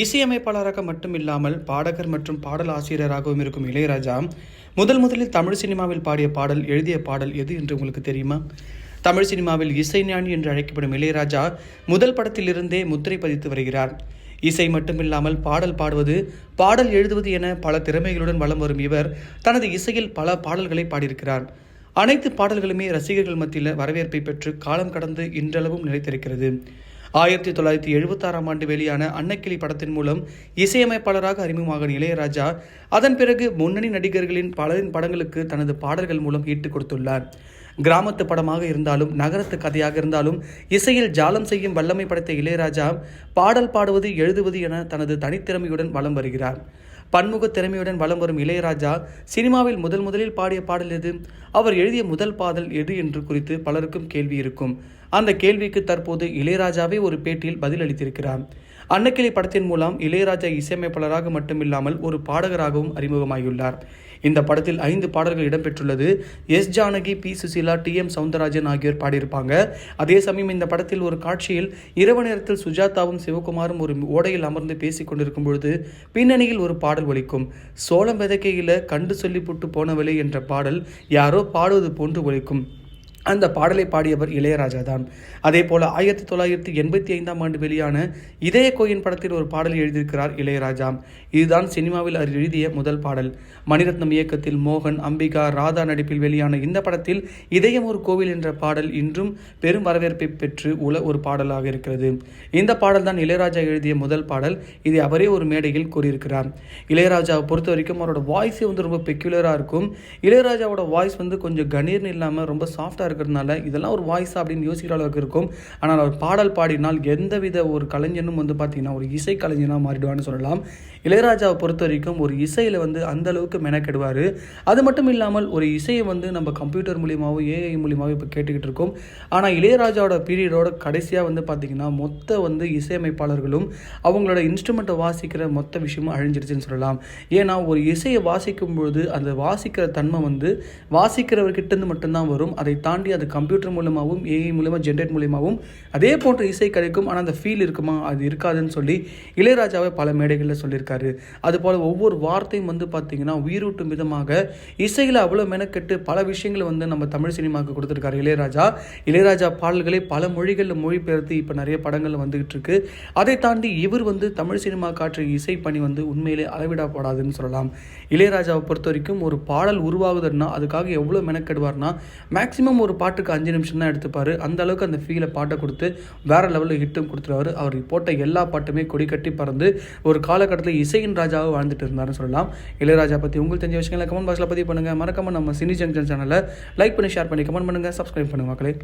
இசையமைப்பாளராக மட்டும் இல்லாமல் பாடகர் மற்றும் பாடல் ஆசிரியராகவும் இருக்கும் இளையராஜா முதல் முதலில் தமிழ் சினிமாவில் பாடிய பாடல் எழுதிய பாடல் எது என்று உங்களுக்கு தெரியுமா? தமிழ் சினிமாவில் இசைஞானி என்று அழைக்கப்படும் இளையராஜா முதல் படத்திலிருந்தே முத்திரை பதித்து வருகிறார். இசை மட்டுமில்லாமல் பாடல் பாடுவது பாடல் எழுதுவது என பல திறமைகளுடன் வலம் வரும் இவர் தனது இசையில் பல பாடல்களை பாடியிருக்கிறார். அனைத்து பாடல்களுமே ரசிகர்கள் மத்தியில் வரவேற்பை பெற்று காலம் கடந்து இன்றளவும் நிலைத்திருக்கிறது. ஆயிரத்தி தொள்ளாயிரத்தி எழுபத்தாறாம் ஆண்டு வெளியான அன்னக்கிளி படத்தின் மூலம் இசையமைப்பாளராக அறிமுகமாக இளையராஜா அதன் பிறகு முன்னணி நடிகர்களின் பலரின் படங்களுக்கு தனது பாடல்கள் மூலம் ஈட்டு கொடுத்துள்ளார். கிராமத்து படமாக இருந்தாலும் நகரத்து கதையாக இருந்தாலும் இசையில் ஜாலம் செய்யும் வல்லமை படைத்த இளையராஜா பாடல் பாடுவது எழுதுவது என தனது தனித்திறமையுடன் வலம் வருகிறார். பன்முக திறமையுடன் வலம் வரும் இளையராஜா சினிமாவில் முதல் முதலில் பாடிய பாடல் எது? அவர் எழுதிய முதல் பாடல் எது என்று குறித்து பலருக்கும் கேள்வி இருக்கும். அந்த கேள்விக்கு தற்போது இளையராஜாவே ஒரு பேட்டியில் பதிலளித்திருக்கிறார். அன்னக்கிளி படத்தின் மூலம் இளையராஜா இசையமைப்பாளராக மட்டுமில்லாமல் ஒரு பாடகராகவும் அறிமுகமாகியுள்ளார். இந்த படத்தில் ஐந்து பாடல்கள் இடம்பெற்றுள்ளது. S Janaki P Susheela T M Soundararajan ஆகியோர் பாடியிருப்பாங்க. அதே சமயம் இந்த படத்தில் ஒரு காட்சியில் இரவு நேரத்தில் சுஜாதாவும் சிவகுமாரும் ஒரு ஓடையில் அமர்ந்து பேசிக் கொண்டிருக்கும் பொழுது பின்னணியில் ஒரு பாடல் ஒலிக்கும். சோளம் விதைக்கையில் கண்டு சொல்லி புட்டு போனவளே என்ற பாடல் யாரோ பாடுவது போன்று ஒலிக்கும். அந்த பாடலை பாடியவர் இளையராஜா தான். அதே போல் ஆயிரத்தி தொள்ளாயிரத்தி எண்பத்தி ஐந்தாம் ஆண்டு வெளியான இதய கோயின் படத்தில் ஒரு பாடல் எழுதியிருக்கிறார் இளையராஜா. இதுதான் சினிமாவில் அவர் எழுதிய முதல் பாடல். மணிரத்னம் இயக்கத்தில் மோகன் அம்பிகா ராதா நடிப்பில் வெளியான இந்த படத்தில் இதயம் ஒரு கோவில் என்ற பாடல் இன்றும் பெரும் வரவேற்பை பெற்று உல ஒரு பாடலாக இருக்கிறது. இந்த பாடல் தான் இளையராஜா எழுதிய முதல் பாடல். இதை அவரே ஒரு மேடையில் கூறியிருக்கிறார். இளையராஜாவை பொறுத்த வரைக்கும் அவரோட வாய்ஸே வந்து ரொம்ப பெக்யூலராக இருக்கும். இளையராஜாவோட வாய்ஸ் வந்து கொஞ்சம் கணீர்னு இல்லாமல் ரொம்ப சாஃப்டாக இருக்கிறதுனால இதெல்லாம் ஒரு வாய்ஸ் அப்படின்னு யோசிக்கிற அளவுக்கு இருக்கும். ஆனால் அவர் பாடல் பாடினால் எந்தவித ஒரு கலைஞனும் வந்து பார்த்தீங்கன்னா ஒரு இசை கலைஞனாக மாறிடுவான்னு சொல்லலாம். இளையராஜாவை பொறுத்த வரைக்கும் ஒரு இசையில் வந்து அந்த அளவுக்கு மெனக்கெடுவார். அது மட்டும் இல்லாமல் ஒரு இசையை வந்து நம்ம கம்ப்யூட்டர் மூலியமாகவும் ஏஐ மூலியமாகவும் இப்போ கேட்டுக்கிட்டு இருக்கோம். ஆனால் இளையராஜாவோட பீரியடோட கடைசியாக வந்து பார்த்திங்கன்னா மொத்த வந்து இசையமைப்பாளர்களும் அவங்களோட இன்ஸ்ட்ருமெண்ட்டை வாசிக்கிற மொத்த விஷயமும் அழிஞ்சிருச்சுன்னு சொல்லலாம். ஏன்னா ஒரு இசையை வாசிக்கும் பொழுது அந்த வாசிக்கிற தன்மை வந்து வாசிக்கிறவர்கிட்டேருந்து மட்டும்தான் வரும். அதை தாண்டி அது கம்ப்யூட்டர் மூலமாகவும் ஏஐ மூலமாக ஜென்ரேட் மூலியமாகவும் அதே போன்ற இசை கிடைக்கும் ஆனால் அந்த ஃபீல் இருக்குமா? அது இருக்காதுன்னு சொல்லி இளையராஜாவை பல மேடைகளில் சொல்லியிருக்காரு. அதுபோல் ஒவ்வொரு வார்த்தையும் வந்து பார்த்திங்கன்னா உயிரூட்டும் விதமாக இசையில் அவ்வளோ மெனக்கெட்டு பல விஷயங்களை வந்து நம்ம தமிழ் சினிமாவுக்கு கொடுத்துருக்காரு இளையராஜா. இளையராஜா பாடல்களை பல மொழிகளில் மொழிபெயர்த்து இப்போ நிறைய படங்கள் வந்துகிட்டு இருக்கு அதை தாண்டி இவர் வந்து தமிழ் சினிமா காற்றிய இசை பணி வந்து உண்மையிலே அளவிடப்படாதுன்னு சொல்லலாம். இளையராஜாவை பொறுத்த வரைக்கும் ஒரு பாடல் உருவாகுதுன்னா அதுக்காக எவ்வளோ மெனக்கெடுவார்னா மேக்ஸிமம் ஒரு பாட்டுக்கு அஞ்சு நிமிஷம் தான் எடுத்துப்பார். அந்த அளவுக்கு அந்த ஃபீலை பாட்டை கொடுத்து வேற லெவலில் ஹிட்டும் கொடுத்துருவாரு. அவர் போட்ட எல்லா பாட்டுமே கொடி கட்டி பறந்து ஒரு காலகட்டத்தில் இசையின் ராஜாவை வாழ்ந்துட்டு இருந்தாருன்னு சொல்லலாம். இளையராஜா பற்றி உங்களுக்கு தெரிஞ்ச விஷயங்களை கமெண்ட் பாக்ஸில் பதிவு பண்ணுங்கள் மறக்காமல் நம்ம சினி ஜங்ஷன் சேனலை லைக் பண்ணி ஷேர் பண்ணி கமெண்ட் பண்ணுங்கள் சப்ஸ்கிரைப் பண்ணுங்கள் மக்களே.